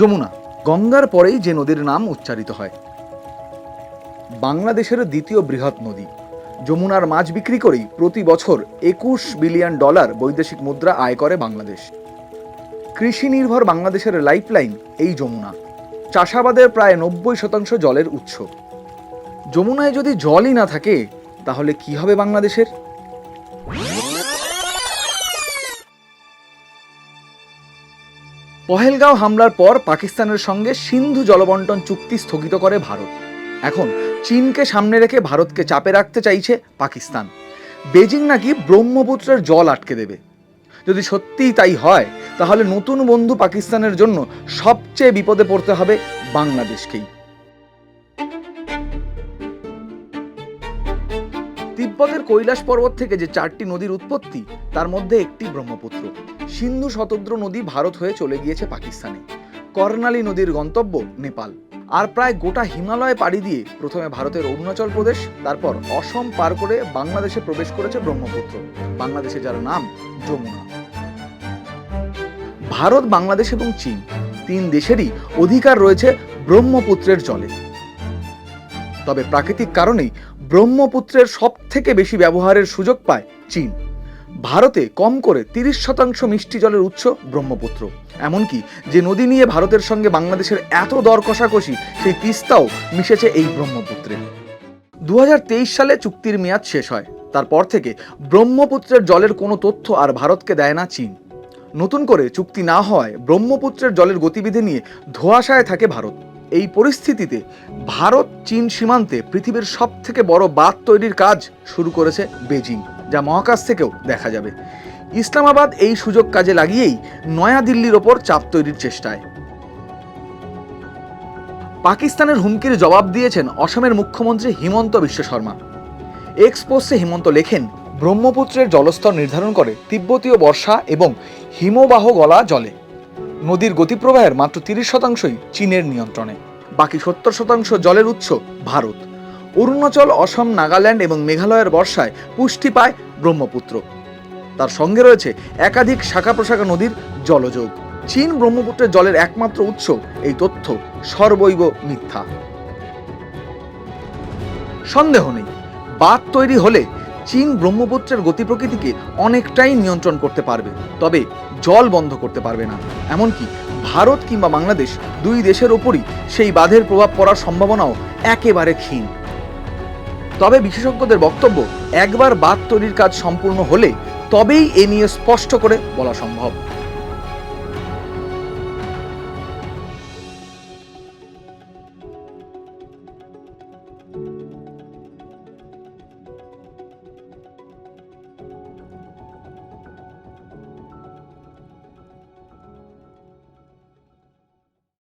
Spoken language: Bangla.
যমুনা, গঙ্গার পরেই যে নদীর নাম উচ্চারিত হয়। বাংলাদেশের দ্বিতীয় বৃহৎ নদী। যমুনার মাছ বিক্রি করেই প্রতি বছর একুশ বিলিয়ন ডলার বৈদেশিক মুদ্রা আয় করে বাংলাদেশ। কৃষি নির্ভর বাংলাদেশের লাইফলাইন এই যমুনা। চাষাবাদের প্রায় নব্বই শতাংশ জলের উৎস। যমুনায় যদি জলই না থাকে, তাহলে কি হবে বাংলাদেশের? পহেলগাঁও হামলার পর পাকিস্তানের সঙ্গে সিন্ধু জলবন্টন চুক্তি স্থগিত করে ভারত। এখন চীনকে সামনে রেখে ভারতকে চাপে রাখতে চাইছে পাকিস্তান। বেজিং নাকি ব্রহ্মপুত্রের জল আটকে দেবে। যদি সত্যিই তাই হয়, তাহলে নতুন বন্ধু পাকিস্তানের জন্য সবচেয়ে বিপদে পড়তে হবে বাংলাদেশকেই। তিব্বতের কৈলাস পর্বত থেকে যে চারটি নদীর উৎপত্তি, তার মধ্যে একটি ব্রহ্মপুত্র। সিন্ধু শতদ্র নদী ভারত হয়ে চলে গিয়েছে পাকিস্তানে। কর্ণালী নদীর গন্তব্য নেপাল। আর প্রায় গোটা হিমালয় পাড়ি দিয়ে প্রথমে ভারতের অরুণাচল প্রদেশ, তারপর অসম পার করে বাংলাদেশে প্রবেশ করেছে ব্রহ্মপুত্র। বাংলাদেশে যার নাম যমুনা। ভারত, বাংলাদেশ এবং চীন তিন দেশেরই অধিকার রয়েছে ব্রহ্মপুত্রের জলে। তবে প্রাকৃতিক কারণেই ব্রহ্মপুত্রের সব থেকে বেশি ব্যবহারের সুযোগ পায় চীন। ভারতে কম করে তিরিশ শতাংশ মিষ্টি জলের উৎস ব্রহ্মপুত্র। এমনকি যে নদী নিয়ে ভারতের সঙ্গে বাংলাদেশের এত দর কষাকষি, সেই তিস্তাও মিশেছে এই ব্রহ্মপুত্রে। দু হাজার তেইশ সালে চুক্তির মেয়াদ শেষ হয়। তারপর থেকে ব্রহ্মপুত্রের জলের কোনো তথ্য আর ভারতকে দেয় না চীন। নতুন করে চুক্তি না হওয়ায় ব্রহ্মপুত্রের জলের গতিবিধি নিয়ে ধোঁয়াশায় থাকে ভারত। এই পরিস্থিতিতে ভারত, চীন সীমান্তে পৃথিবীর সব থেকে বড় বাঁধ তৈরির কাজ শুরু করেছে বেজিং যা মহাকাশ থেকেও দেখা যাবে। ইসলামাবাদ এই সুযোগ কাজে লাগিয়েই নয়াদিল্লির ওপর চাপ তৈরির চেষ্টায়। পাকিস্তানের হুমকির জবাব দিয়েছেন অসমের মুখ্যমন্ত্রী হিমন্ত বিশ্ব শর্মা। এক্সপোসে হিমন্ত লেখেন, ব্রহ্মপুত্রের জলস্তর নির্ধারণ করে তিব্বতীয় বর্ষা এবং হিমবাহ গলা জলে নদীর গতিপ্রবাহের মাত্র তিরিশ শতাংশই চীনের নিয়ন্ত্রণে। বাকি সত্তর শতাংশ জলের উৎস ভারত। অরুণাচল, অসম, নাগাল্যান্ড এবং মেঘালয়ের বর্ষায় পুষ্টি পায় ব্রহ্মপুত্র। তার সঙ্গে রয়েছে একাধিক শাখা প্রশাখা নদীর জলযোগ। চীন ব্রহ্মপুত্রের জলের একমাত্র উৎস, এই তথ্য সর্বৈব মিথ্যা। সন্দেহ নেই, বাঁধ তৈরি হলে চীন ব্রহ্মপুত্রের গতি প্রকৃতিকে অনেকটাই নিয়ন্ত্রণ করতে পারবে, তবে জল বন্ধ করতে পারবে না। এমনকি ভারত কিংবা বাংলাদেশ দুই দেশের ওপরই সেই বাঁধের প্রভাব পড়ার সম্ভাবনাও একেবারে ক্ষীণ। তবে বিশেষজ্ঞদের বক্তব্য, একবার বাঁধ তৈরির কাজ সম্পূর্ণ হলে তবেই এ নিয়ে স্পষ্ট করে বলা সম্ভব।